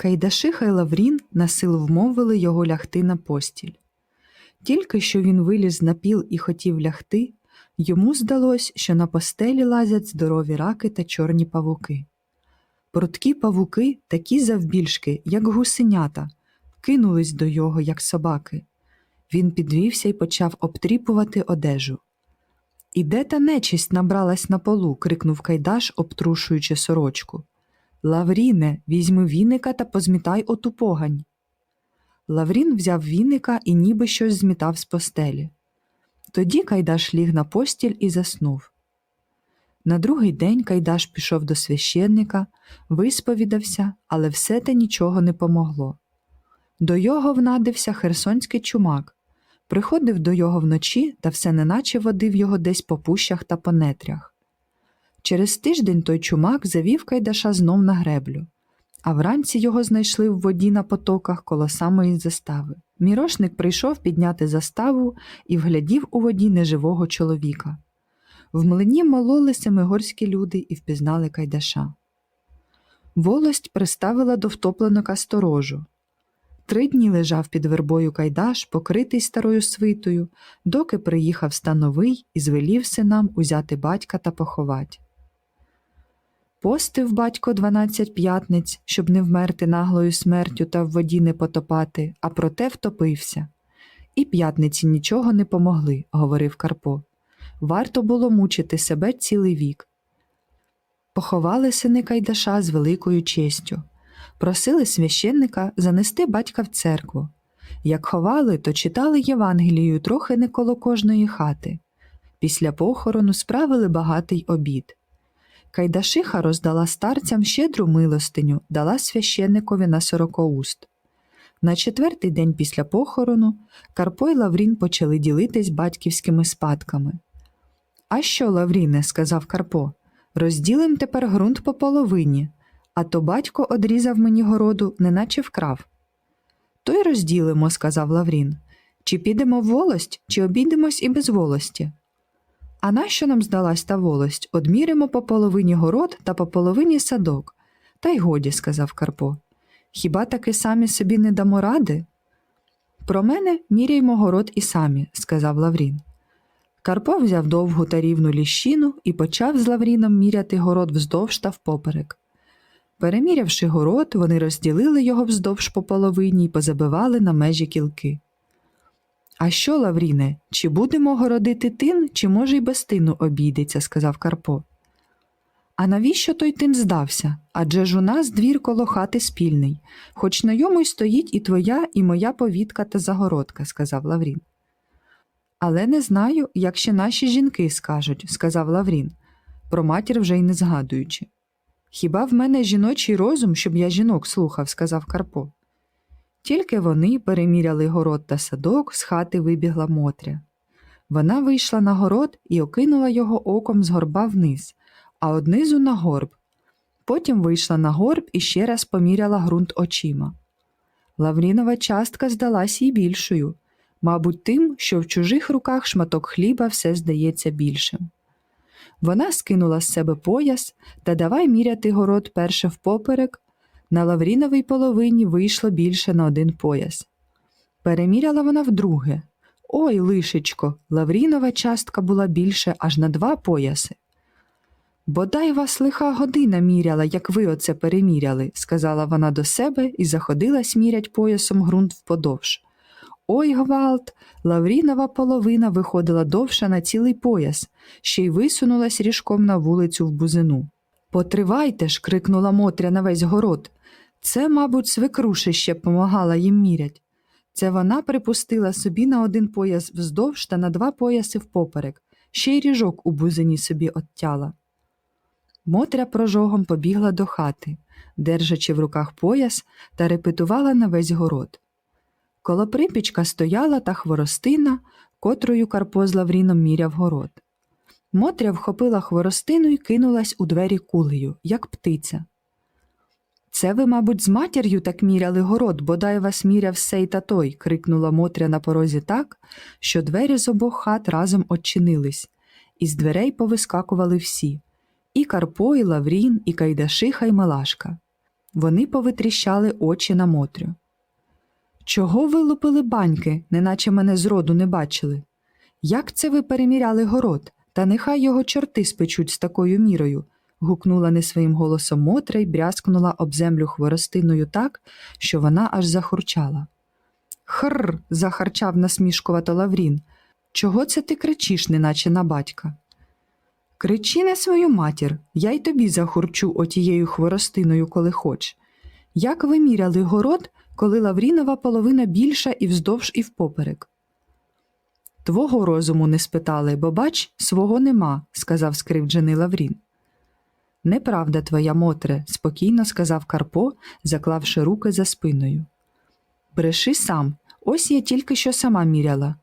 Кайдашиха й Лаврін на силу вмовили його лягти на постіль. Тільки що він виліз на піл і хотів лягти, йому здалось, що на постелі лазять здорові раки та чорні павуки. Прудкі павуки, такі завбільшки, як гусенята, кинулись до його, як собаки. Він підвівся і почав обтріпувати одежу. І де та нечисть набралась на полу? крикнув Кайдаш, обтрушуючи сорочку. Лавріне, візьми віника та позмітай оту погань. Лаврін взяв віника і ніби щось змітав з постелі. Тоді Кайдаш ліг на постіль і заснув. На другий день Кайдаш пішов до священника, висповідався, але все те нічого не помогло. До його внадився херсонський чумак, приходив до його вночі та все неначе водив його десь по пущах та по нетрях. Через тиждень той чумак завів Кайдаша знов на греблю, а вранці його знайшли в воді на потоках коло самої застави. Мірошник прийшов підняти заставу і вглядів у воді неживого чоловіка. В млині мололи семигорські люди і впізнали Кайдаша. Волость приставила до втопленика сторожу. Три дні лежав під вербою Кайдаш, покритий старою свитою, доки приїхав становий і звелів синам узяти батька та поховати. Постив батько дванадцять п'ятниць, щоб не вмерти наглою смертю та в воді не потопати, а проте втопився. І п'ятниці нічого не помогли, говорив Карпо. Варто було мучити себе цілий вік. Поховали сини Кайдаша з великою честю. Просили священника занести батька в церкву. Як ховали, то читали Євангелію трохи не коло кожної хати. Після похорону справили багатий обід. Кайдашиха роздала старцям щедру милостиню, дала священникові на сорокоуст. На четвертий день після похорону Карпо й Лаврін почали ділитись батьківськими спадками. А що, Лавріне, сказав Карпо, розділим тепер ґрунт по половині, а то батько одрізав мені городу, неначе вкрав. То й розділимо, сказав Лаврін. Чи підемо в волость, чи обійдемось і без волості? А нащо нам здалась та волость? Одміримо по половині город та по половині садок. Та й годі, сказав Карпо. Хіба таки самі собі не дамо ради? Про мене міряймо город і самі, сказав Лаврін. Карпо взяв довгу та рівну ліщину і почав з Лавріном міряти город вздовж та впоперек. Перемірявши город, вони розділили його вздовж по половині і позабивали на межі кілки. А що, Лавріне, чи будемо городити тин, чи може й без тину обійдеться, сказав Карпо. А навіщо той тин здався? Адже ж у нас двір коло хати спільний, хоч на йому й стоїть і твоя, і моя повітка та загородка, сказав Лаврін. Але не знаю, як ще наші жінки скажуть, сказав Лаврін, про матір вже й не згадуючи. Хіба в мене жіночий розум, щоб я жінок слухав, сказав Карпо. Тільки вони переміряли город та садок, з хати вибігла Мотря. Вона вийшла на город і окинула його оком з горба вниз, а однизу на горб. Потім вийшла на горб і ще раз поміряла ґрунт очима. Лаврінова частка здалась їй більшою, мабуть, тим, що в чужих руках шматок хліба все здається більшим. Вона скинула з себе пояс та давай міряти город перше впоперек, на Лавріновій половині вийшло більше на один пояс. Переміряла вона вдруге. Ой, лишечко, Лаврінова частка була більше аж на два пояси. Бодай вас лиха година міряла, як ви оце переміряли, сказала вона до себе і заходилась мірять поясом ґрунт вподовж. Ой, гвалт, Лаврінова половина виходила довша на цілий пояс, ще й висунулась ріжком на вулицю в бузину. Потривайте ж, крикнула Мотря на весь город. Це, мабуть, свекрушище помагала їм мірять. Це вона припустила собі на один пояс вздовж та на два пояси впоперек, ще й ріжок у бузині собі оттяла. Мотря прожогом побігла до хати, держачи в руках пояс та репетувала на весь город. Коло припічка стояла та хворостина, котрою Карпо з Лавріном міряв город. Мотря вхопила хворостину і кинулась у двері кулею, як птиця. Це ви, мабуть, з матір'ю так міряли город, бодай вас міряв сей та той, крикнула Мотря на порозі так, що двері з обох хат разом очинились, і з дверей повискакували всі і Карпо, і Лаврін, і Кайдашиха, і Малашка. Вони повитріщали очі на Мотрю. Чого ви лупили баньки, неначе мене зроду не бачили? Як це ви переміряли город? Та нехай його чорти спечуть з такою мірою. Гукнула не своїм голосом Мотря й брязкнула об землю хворостиною так, що вона аж захурчала. Хр. захарчав насмішкувато Лаврін. Чого це ти кричиш, неначе на батька? Кричи на свою матір, я й тобі захурчу отією хворостиною, коли хоч. Як ви міряли город, коли Лаврінова половина більша і вздовж, і впоперек? Твого розуму не спитали, бо бач, свого нема, сказав скривджений Лаврін. Неправда твоя, Мотре, спокійно сказав Карпо, заклавши руки за спиною. Бреши сам, ось я тільки що сама міряла.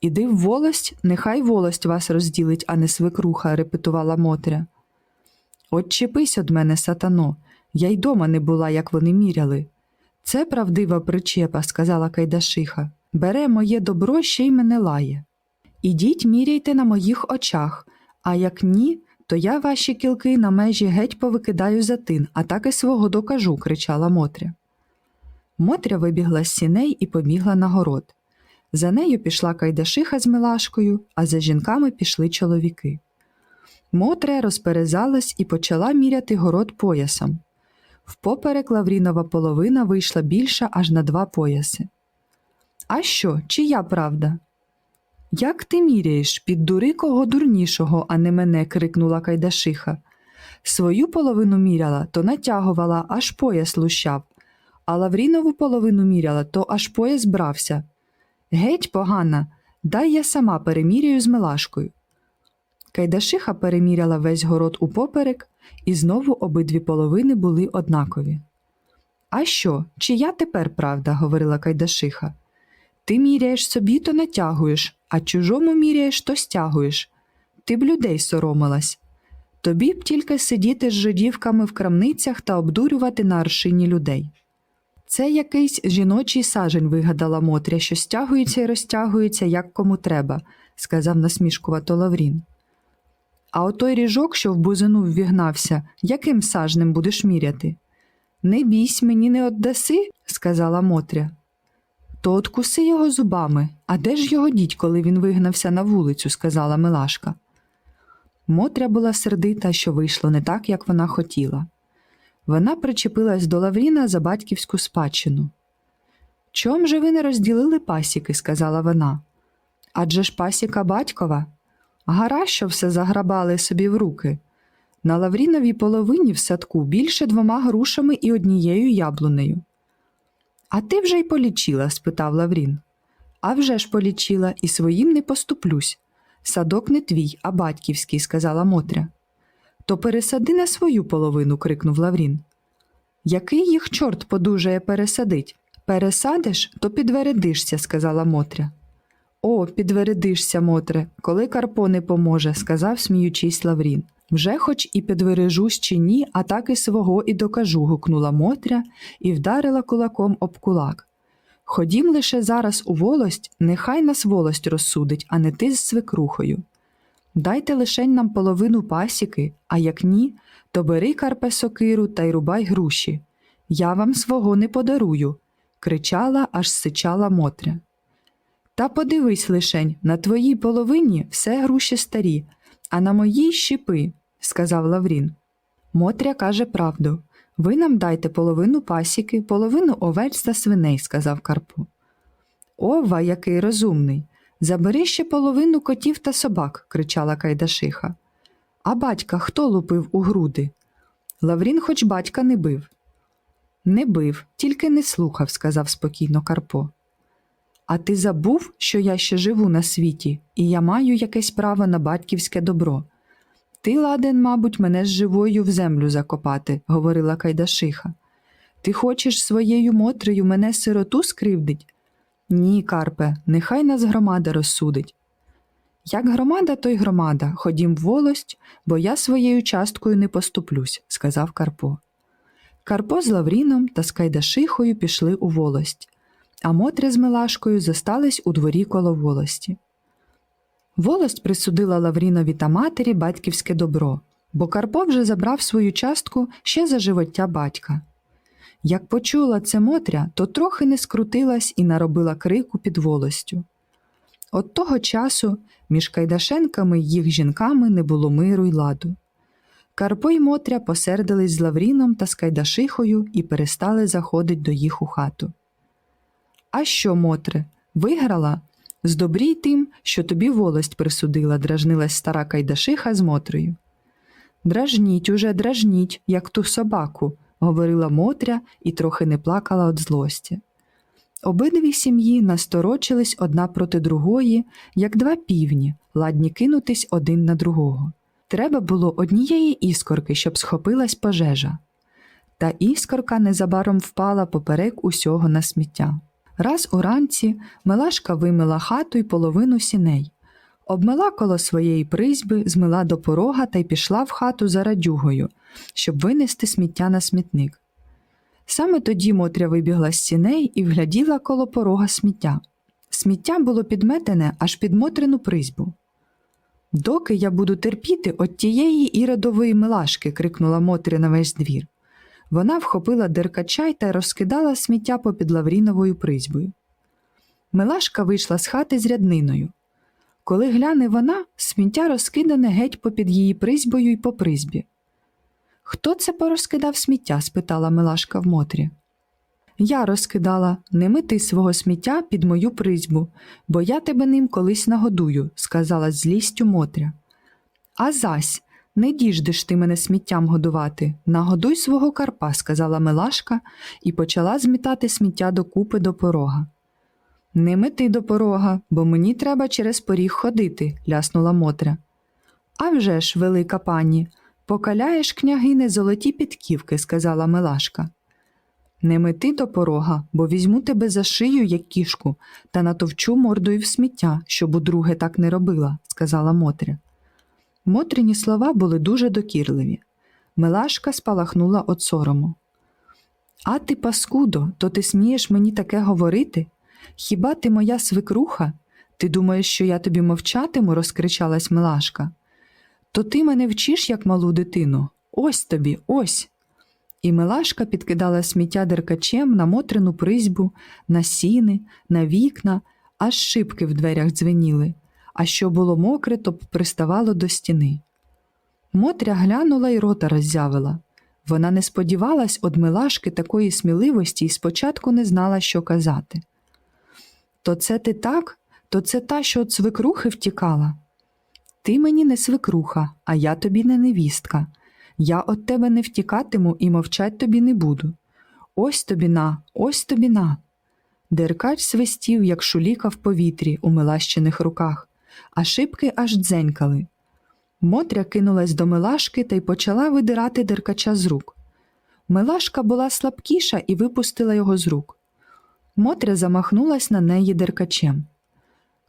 Іди в волость, нехай волость вас розділить, а не свекруха, репетувала Мотря. От чепись од мене, сатано, я й дома не була, як вони міряли. Це правдива причепа, сказала Кайдашиха. Бере моє добро ще й мене лає. Ідіть міряйте на моїх очах, а як ні, то я ваші кілки на межі геть повикидаю за тин, а так і свого докажу, кричала Мотря. Мотря вибігла з сіней і побігла на город. За нею пішла Кайдашиха з Милашкою, а за жінками пішли чоловіки. Мотря розперезалась і почала міряти город поясом. Впоперек Лаврінова половина вийшла більша аж на два пояси. А що, чия правда? Як ти міряєш, піддури кого дурнішого, а не мене, крикнула Кайдашиха. Свою половину міряла, то натягувала, аж пояс лущав, а Лаврінову половину міряла, то аж пояс брався. Геть погана, дай я сама переміряю з Милашкою. Кайдашиха переміряла весь город упоперек, і знову обидві половини були однакові. А що, чия тепер правда? говорила Кайдашиха. Ти міряєш собі, то натягуєш, а чужому міряєш, то стягуєш. Ти б людей соромилась. Тобі б тільки сидіти з жидівками в крамницях та обдурювати на аршині людей. Це якийсь жіночий сажень вигадала Мотря, що стягується і розтягується, як кому треба, сказав насмішкувато Лаврін. А отой ріжок, що в бузину ввігнався, яким сажнем будеш міряти? Не бійсь, мені не отдаси, сказала Мотря. То откуси його зубами, а де ж його дідь, коли він вигнався на вулицю, сказала Милашка. Мотря була сердита, що вийшло не так, як вона хотіла. Вона причепилась до Лавріна за батьківську спадщину. Чом же ви не розділили пасіки, сказала вона. Адже ж пасіка батькова. Гара, що все заграбали собі в руки. На Лавріновій половині в садку більше двома грушами і однією яблунею. А ти вже й полічила? спитав Лаврін. «А вже ж полічила, і своїм не поступлюсь. Садок не твій, а батьківський, сказала Мотря. То пересади на свою половину, крикнув Лаврін. Який їх чорт подужає пересадить? Пересадиш, то підвередишся, сказала Мотря. О, підвередишся, Мотре, коли Карпо не поможе, сказав, сміючись Лаврін. Вже хоч і підвережусь чи ні, а так і свого і докажу, гукнула Мотря і вдарила кулаком об кулак. Ходім лише зараз у волость, нехай нас волость розсудить, а не ти з свекрухою. Дайте лишень нам половину пасіки, а як ні, то бери карпе сокиру та й рубай груші. Я вам свого не подарую, кричала, аж сичала Мотря. Та подивись лишень, на твоїй половині все груші старі, а на моїй щепи, сказав Лаврін. Мотря каже правду. Ви нам дайте половину пасіки, половину овець та свиней, сказав Карпо. Ова, який розумний. Забери ще половину котів та собак, кричала Кайдашиха. А батька хто лупив у груди? Лаврін хоч батька не бив. Не бив, тільки не слухав, сказав спокійно Карпо. А ти забув, що я ще живу на світі, і я маю якесь право на батьківське добро. Ти ладен, мабуть, мене з живою в землю закопати, говорила Кайдашиха. Ти хочеш своєю Мотрею мене сироту скривдить? Ні, Карпе, нехай нас громада розсудить. Як громада, то й громада, ходім в волость, бо я своєю часткою не поступлюсь, сказав Карпо. Карпо з Лавріном та з Кайдашихою пішли у волость, а Мотря з Милашкою зостались у дворі коло волості. Волость присудила Лаврінові та матері батьківське добро, бо Карпо вже забрав свою частку ще за живоття батька. Як почула це Мотря, то трохи не скрутилась і наробила крику під волостю. От того часу між Кайдашенками й їх жінками не було миру й ладу. Карпо й Мотря посердились з Лавріном та з Кайдашихою і перестали заходить до їх у хату. А що, Мотре, виграла? Здобрій тим, що тобі волость присудила, дражнилась стара Кайдашиха з Мотрою. Дражніть уже, дражніть, як ту собаку, говорила Мотря і трохи не плакала від злості. Обидві сім'ї насторочились одна проти другої, як два півні, ладні кинутись один на другого. Треба було однієї іскорки, щоб схопилась пожежа. Та іскорка незабаром впала поперек усього на сміття. Раз уранці Милашка вимила хату й половину сіней, обмила коло своєї призьби, змила до порога та й пішла в хату за радюгою, щоб винести сміття на смітник. Саме тоді Мотря вибігла з сіней і вгляділа коло порога сміття. Сміття було підметене аж під Мотрину призьбу. Доки я буду терпіти от тієї іродової милашки, крикнула Мотря на весь двір. Вона вхопила деркача й та розкидала сміття попід Лавріновою призьбою. Милашка вийшла з хати з рядниною. Коли гляне вона, сміття розкидане геть попід її призьбою й по призьбі. Хто це порозкидав сміття? спитала Милашка в Мотрі. Я розкидала, не мити свого сміття під мою призьбу, бо я тебе ним колись нагодую, сказала злістю Мотря. А зась, не діждеш ти мене сміттям годувати, нагодуй свого карпа, сказала Милашка і почала змітати сміття докупи до порога. Не мети до порога, бо мені треба через поріг ходити, ляснула Мотря. «А вже ж, велика пані, покаляєш княгине золоті підківки, сказала Милашка. Не мети до порога, бо візьму тебе за шию, як кішку, та натовчу мордою в сміття, щоб удруге так не робила, сказала Мотря. Мотріні слова були дуже докірливі. Милашка спалахнула от сорому. А ти, паскудо, то ти смієш мені таке говорити? Хіба ти моя свекруха? Ти думаєш, що я тобі мовчатиму? розкричалась Милашка. То ти мене вчиш, як малу дитину. Ось тобі, ось. І Милашка підкидала сміття деркачем на Мотрину призьбу, на сіни, на вікна, аж шибки в дверях дзвеніли, а що було мокре, то приставало до стіни. Мотря глянула й рота роззявила. Вона не сподівалась од Милашки такої сміливості і спочатку не знала, що казати. То це ти так, то це та, що от свекрухи втікала. Ти мені не свекруха, а я тобі не невістка. Я от тебе не втікатиму і мовчать тобі не буду. Ось тобі на, ось тобі на. Деркач свистів, як шуліка в повітрі у милащених руках, а шибки аж дзенькали. Мотря кинулась до Милашки та й почала видирати деркача з рук. Милашка була слабкіша і випустила його з рук. Мотря замахнулась на неї деркачем.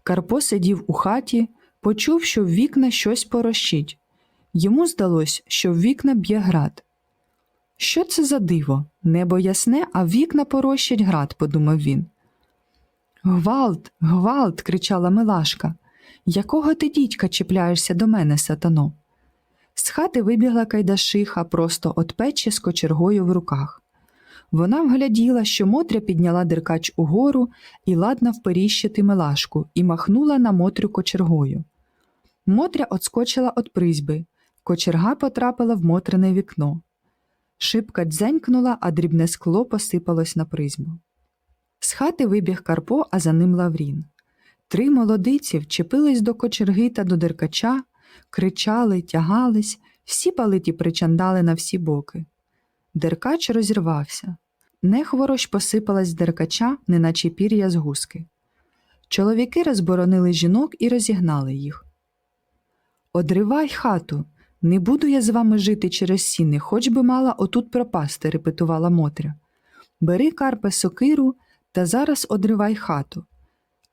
Карпо сидів у хаті, почув, що в вікна щось порощить. Йому здалось, що в вікна б'є град. Що це за диво? Небо ясне, а вікна порощать град, подумав він. Гвалт, гвалт, кричала Милашка. Якого ти дідька чіпляєшся до мене, сатано? З хати вибігла Кайдашиха просто от печі з кочергою в руках. Вона вгляділа, що Мотря підняла деркач угору і ладна вперіщити Милашку і махнула на Мотрю кочергою. Мотря отскочила від призьби, кочерга потрапила в Мотрине вікно. Шибка дзенькнула, а дрібне скло посипалось на призьбу. З хати вибіг Карпо, а за ним Лаврін. Три молодиці вчепились до кочерги та до деркача, кричали, тягались, всі палиті причандали на всі боки. Деркач розірвався. Нехворощ посипалась з деркача, неначе пір'я з гуски. Чоловіки розборонили жінок і розігнали їх. Одривай хату, не буду я з вами жити через сіни, хоч би мала отут пропасти, репетувала Мотря. Бери Карпе сокиру та зараз одривай хату.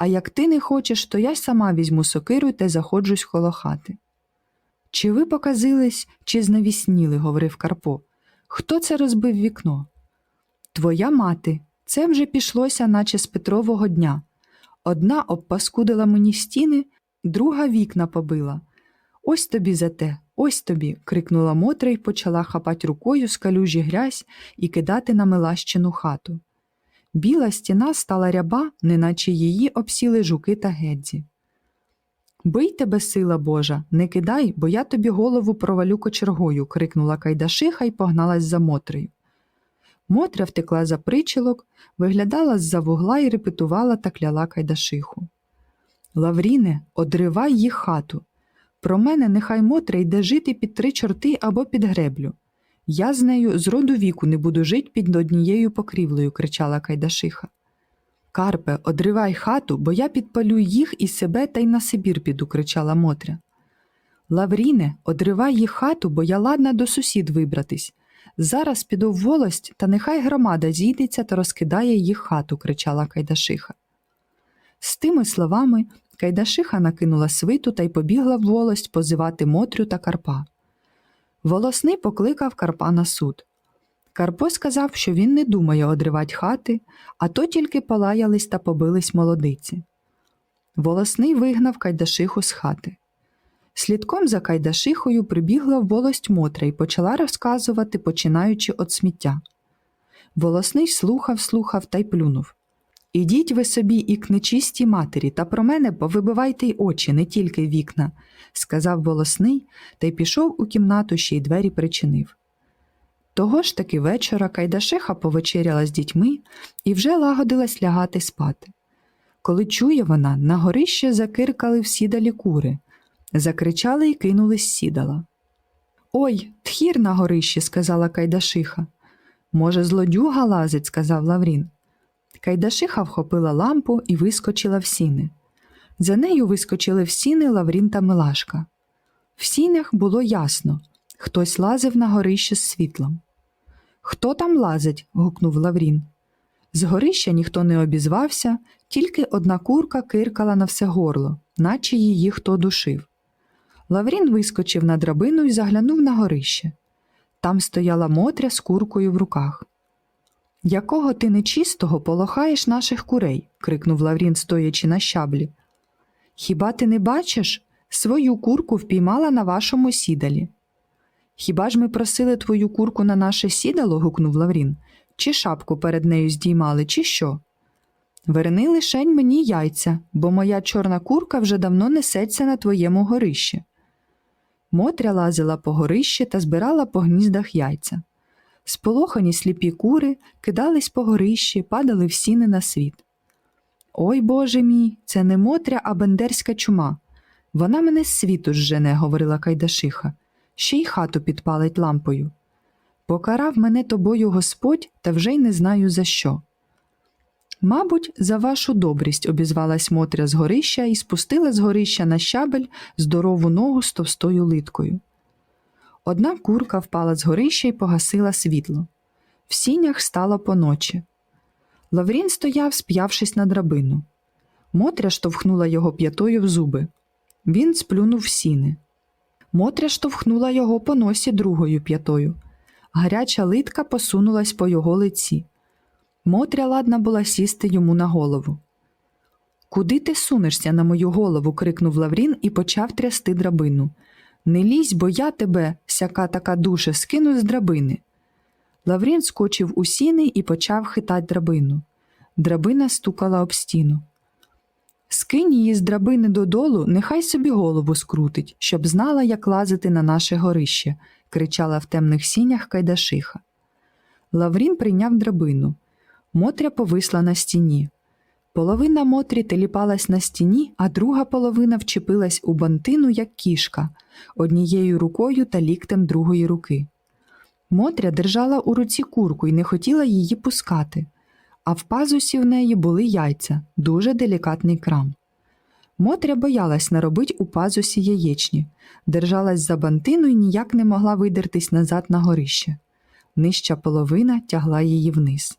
А як ти не хочеш, то я сама візьму сокиру та заходжусь коло хати. Чи ви показились, чи знавісніли, говорив Карпо. Хто це розбив вікно? Твоя мати. Це вже пішлося, наче з Петрового дня. Одна обпаскудила мені стіни, друга вікна побила. Ось тобі за те, ось тобі. крикнула Мотря і почала хапати рукою з калюжі грязь і кидати на милащину хату. Біла стіна стала ряба, неначе її обсіли жуки та гедзі. Бий тебе, сила Божа, не кидай, бо я тобі голову провалю кочергою, крикнула Кайдашиха і погналась за Мотрею. Мотря втекла за причілок, виглядала з-за вугла і репетувала та кляла Кайдашиху. Лавріне, одривай їх хату. Про мене нехай Мотря йде жити під три чорти або під греблю. Я з нею з роду віку не буду жити під однією покрівлею, кричала Кайдашиха. Карпе, одривай хату, бо я підпалю їх і себе та й на Сибір піду, кричала Мотря. Лавріне, одривай їх хату, бо я ладна до сусід вибратись. Зараз піду в волость, та нехай громада зійдеться та розкидає їх хату, кричала Кайдашиха. З тими словами Кайдашиха накинула свиту та й побігла в волость позивати Мотрю та Карпа. Волосний покликав Карпа на суд. Карпо сказав, що він не думає одривати хати, а то тільки полаялись та побились молодиці. Волосний вигнав Кайдашиху з хати. Слідком за Кайдашихою прибігла в волость Мотря і почала розказувати, починаючи від сміття. Волосний слухав, слухав та й плюнув. Ідіть ви собі і к нечистій матері, та про мене повибивайте й очі, не тільки вікна, сказав волосний та й пішов у кімнату, ще й двері причинив. Того ж таки вечора Кайдашиха повечеряла з дітьми і вже лагодилась лягати спати. Коли чує вона, на горище закиркали всі далі кури, закричали і кинулись сідала. Ой, тхір на горищі, сказала Кайдашиха. Може, злодюга лазить, сказав Лаврін. Кайдашиха вхопила лампу і вискочила в сіни. За нею вискочили в сіни Лаврін та Милашка. В сінях було ясно хтось лазив на горище з світлом. Хто там лазить? гукнув Лаврін. З горища ніхто не обізвався, тільки одна курка киркала на все горло, наче її хто душив. Лаврін вискочив на драбину і заглянув на горище. Там стояла Мотря з куркою в руках. Якого ти нечистого полохаєш наших курей? крикнув Лаврін, стоячи на щаблі. Хіба ти не бачиш? Свою курку впіймала на вашому сідалі. Хіба ж ми просили твою курку на наше сідало? гукнув Лаврін. Чи шапку перед нею здіймали, чи що? Верни лишень мені яйця, бо моя чорна курка вже давно несеться на твоєму горищі. Мотря лазила по горищі та збирала по гніздах яйця. Сполохані сліпі кури кидались по горищі, падали в сіни на світ. Ой Боже мій, це не Мотря, а бендерська чума. Вона мене з світу зжене, говорила Кайдашиха, ще й хату підпалить лампою. Покарав мене тобою Господь, та вже й не знаю за що. Мабуть, за вашу добрість, обізвалась Мотря з горища і спустила з горища на щабель здорову ногу з товстою литкою. Одна курка впала з горища і погасила світло. В сінях стало поночі. Лаврін стояв, сп'явшись на драбину. Мотря штовхнула його п'ятою в зуби. Він сплюнув сіни. Мотря штовхнула його по носі другою п'ятою. Гаряча литка посунулась по його лиці. Мотря ладна була сісти йому на голову. Куди ти сунешся на мою голову? крикнув Лаврін і почав трясти драбину. Не лізь, бо я тебе, сяка така душа, скину з драбини. Лаврін скочив у сіни і почав хитати драбину. Драбина стукала об стіну. Скинь її з драбини додолу, нехай собі голову скрутить, щоб знала, як лазити на наше горище, кричала в темних сінях Кайдашиха. Лаврін прийняв драбину. Мотря повисла на стіні. Половина Мотрі теліпалась на стіні, а друга половина вчепилась у бантину, як кішка, однією рукою та ліктем другої руки. Мотря держала у руці курку і не хотіла її пускати, а в пазусі в неї були яйця, дуже делікатний крам. Мотря боялась наробить у пазусі яєчні, держалась за бантину і ніяк не могла видертись назад на горище. Нижча половина тягла її вниз.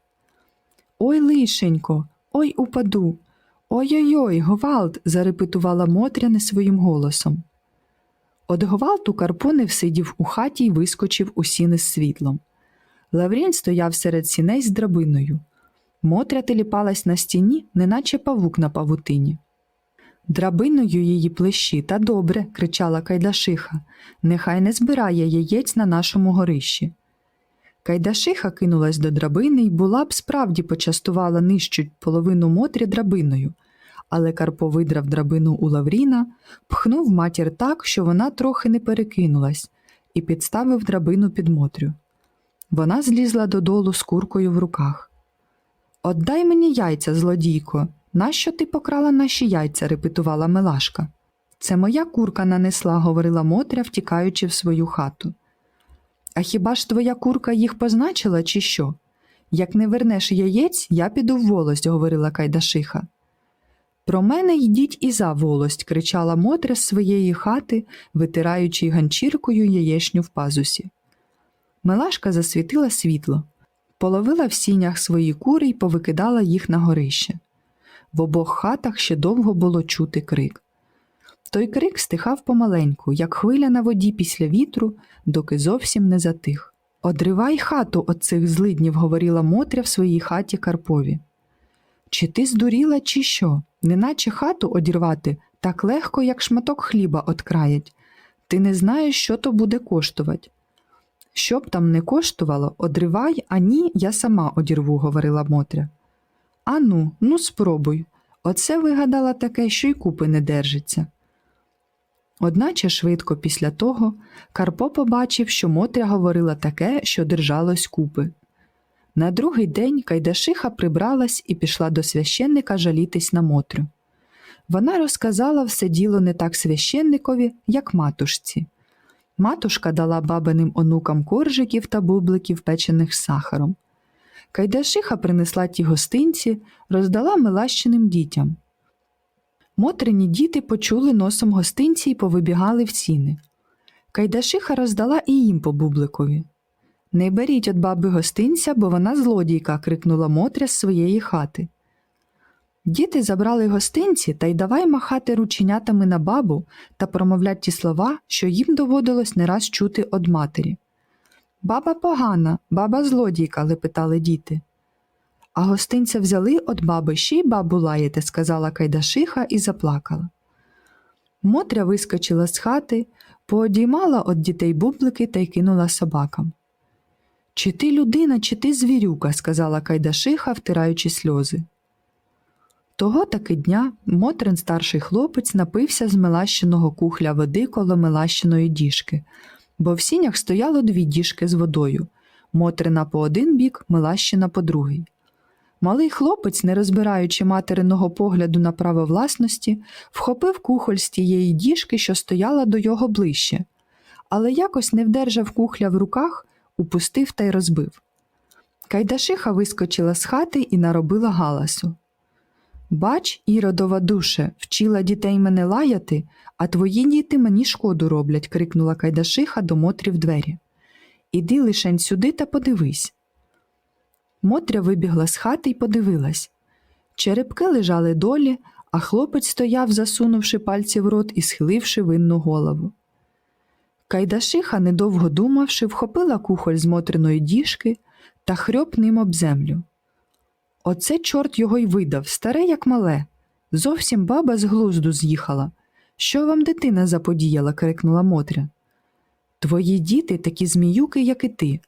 Ой, лишенько, ой упаду. Ой-ой-ой, Говалд, зарепетувала Мотря не своїм голосом. От Говалту Карпо не всидів у хаті й вискочив у сіни з світлом. Лаврін стояв серед сіней з драбиною. Мотря теліпалась на стіні, неначе павук на павутині. Драбиною її плещі, та добре, кричала Кайдашиха. Нехай не збирає яєць на нашому горищі. Кайдашиха кинулась до драбини і була б справді почастувала нижчу половину Мотрі драбиною, але Карпо видрав драбину у Лавріна, пхнув матір так, що вона трохи не перекинулась, і підставив драбину під Мотрю. Вона злізла додолу з куркою в руках. Отдай мені яйця, злодійко. Нащо ти покрала наші яйця? репетувала Милашка. Це моя курка нанесла, говорила Мотря, втікаючи в свою хату. А хіба ж твоя курка їх позначила, чи що? Як не вернеш яєць, я піду в волость, говорила Кайдашиха. Про мене йдіть і за волость, кричала Мотря з своєї хати, витираючи ганчіркою яєчню в пазусі. Милашка засвітила світло, половила в сінях свої кури й повикидала їх на горище. В обох хатах ще довго було чути крик. Той крик стихав помаленьку, як хвиля на воді після вітру, доки зовсім не затих. Одривай хату от цих злиднів, говорила Мотря в своїй хаті Карпові. Чи ти здуріла, чи що? Неначе хату одірвати так легко, як шматок хліба одкраять. Ти не знаєш, що то буде коштувати. Що б там не коштувало, одривай, а ні, я сама одірву, говорила Мотря. Ану, ну спробуй. Оце вигадала таке, що й купи не держиться. Одначе швидко після того Карпо побачив, що Мотря говорила таке, що держалось купи. На другий день Кайдашиха прибралась і пішла до священника жалітись на Мотрю. Вона розказала все діло не так священникові, як матушці. Матушка дала бабиним онукам коржиків та бубликів, печених сахаром. Кайдашиха принесла ті гостинці, роздала милащиним дітям. Мотрині діти почули носом гостинці і повибігали в сіни. Кайдашиха роздала і їм по бубликові. Не беріть від баби гостинця, бо вона злодійка, крикнула Мотря з своєї хати. Діти забрали гостинці та й давай махати рученятами на бабу та промовлять ті слова, що їм доводилось не раз чути од матері. Баба погана, баба злодійка, лепетали діти. А гостинця взяли от баби ще й бабу лаєте, сказала Кайдашиха і заплакала. Мотря вискочила з хати, поодіймала от дітей бублики та й кинула собакам. Чи ти людина, чи ти звірюка, сказала Кайдашиха, втираючи сльози. Того таки дня Мотрин старший хлопець напився з мелащеного кухля води коло мелащеної діжки, бо в сінях стояло дві діжки з водою Мотрина по один бік, мелащина по другий. Малий хлопець, не розбираючи материного погляду на право власності, вхопив кухоль з тієї діжки, що стояла до його ближче, але якось не вдержав кухля в руках, упустив та й розбив. Кайдашиха вискочила з хати і наробила галасу. Бач, іродова душе, вчила дітей мене лаяти, а твої діти мені шкоду роблять, крикнула Кайдашиха до Мотрі в двері. Іди лишень сюди та подивись. Мотря вибігла з хати й подивилась. Черепки лежали долі, а хлопець стояв, засунувши пальці в рот і схиливши винну голову. Кайдашиха, недовго думавши, вхопила кухоль з Мотриної діжки та хрьоп ним об землю. Оце чорт його й видав, старе, як мале. Зовсім баба з глузду з'їхала. Що вам дитина заподіяла? крикнула Мотря. Твої діти такі зміюки, як і ти.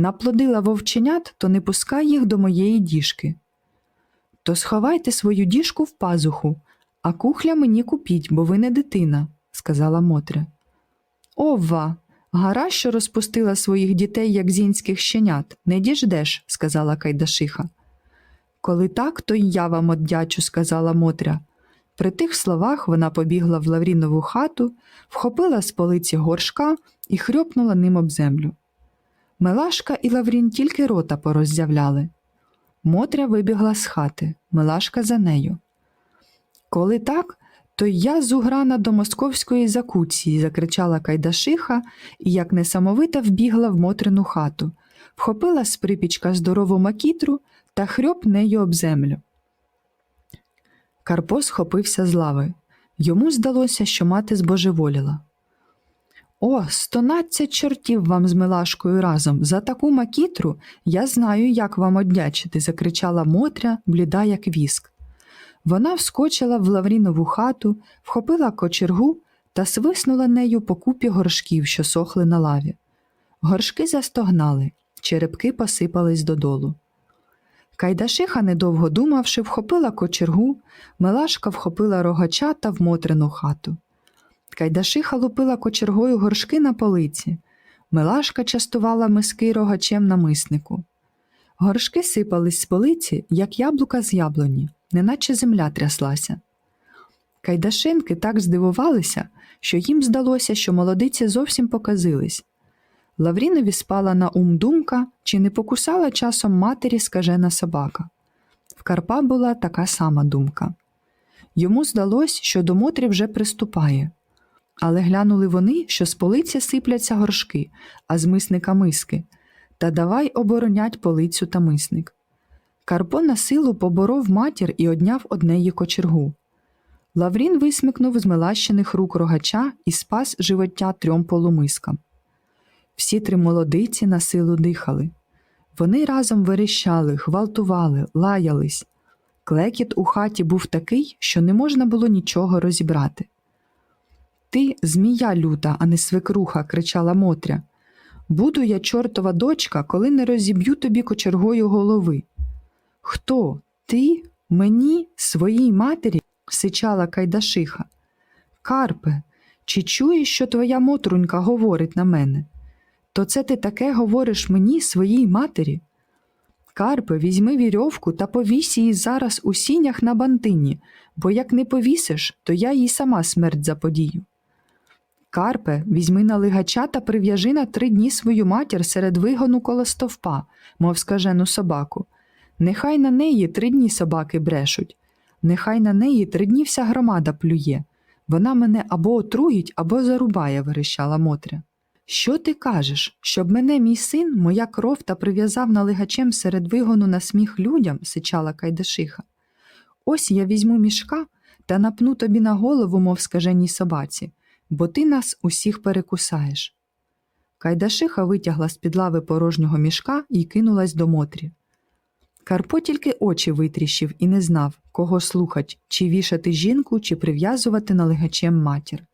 Наплодила вовченят, то не пускай їх до моєї діжки. То сховайте свою діжку в пазуху, а кухля мені купіть, бо ви не дитина, сказала Мотря. Ова, гара, що розпустила своїх дітей, як зінських щенят, не діждеш, сказала Кайдашиха. Коли так, то й я вам оддячу, сказала Мотря. При тих словах вона побігла в Лаврінову хату, вхопила з полиці горшка і хрьопнула ним об землю. Милашка і Лаврін тільки рота пороззявляли. Мотря вибігла з хати, Милашка за нею. Коли так, то я зуграна до московської закуції, закричала Кайдашиха і, як несамовита, вбігла в Мотрину хату, вхопила з припічка здорову макітру та хрьоп нею об землю. Карпо схопився з лави. Йому здалося, що мати збожеволіла. О, стонадцять чортів вам з Милашкою разом. За таку макітру я знаю, як вам одячити, закричала Мотря, бліда, як віск. Вона вскочила в Лаврінову хату, вхопила кочергу та свиснула нею по купі горшків, що сохли на лаві. Горшки застогнали, черепки посипались додолу. Кайдашиха, недовго думавши, вхопила кочергу, Мелашка вхопила рогача та вмотрену хату. Кайдашиха лупила кочергою горшки на полиці. Мелашка частувала миски рогачем на миснику. Горшки сипались з полиці, як яблука з яблуні, неначе земля тряслася. Кайдашинки так здивувалися, що їм здалося, що молодиці зовсім показились. Лаврінові спала на ум думка, чи не покусала часом матері скажена собака. В Карпа була така сама думка. Йому здалось, що до Мотрі вже приступає. Але глянули вони, що з полиці сипляться горшки, а з мисника миски, та давай оборонять полицю та мисник. Карпо на силу поборов матір і одняв однеї кочергу. Лаврін висмикнув з мелащених рук рогача і спас живоття трьом полумискам. Всі три молодиці на силу дихали. Вони разом верещали, гвалтували, лаялись. Клекіт у хаті був такий, що не можна було нічого розібрати. Ти змія люта, а не свекруха, кричала Мотря. Буду я чортова дочка, коли не розіб'ю тобі кочергою голови. Хто? Ти? Мені, своїй матері? сичала Кайдашиха. Карпе, чи чуєш, що твоя мотрунька говорить на мене? То це ти таке говориш мені, своїй матері? Карпе, візьми вірьовку та повісь її зараз у сінях на бантині, бо як не повісиш, то я їй сама смерть заподію. Карпе, візьми на лигача та прив'яжи на три дні свою матір серед вигону коло стовпа, мов скажену собаку. Нехай на неї три дні собаки брешуть, нехай на неї три дні вся громада плює. Вона мене або отруїть, або зарубає, верещала Мотря. Що ти кажеш, щоб мене мій син, моя кров та прив'язав налигачем серед вигону на сміх людям, сичала Кайдашиха. Ось я візьму мішка та напну тобі на голову, мов скаженій собаці, бо ти нас усіх перекусаєш. Кайдашиха витягла з під лави порожнього мішка і кинулась до Мотрі. Карпо тільки очі витріщив і не знав, кого слухать, чи вішати жінку, чи прив'язувати налегачем матір.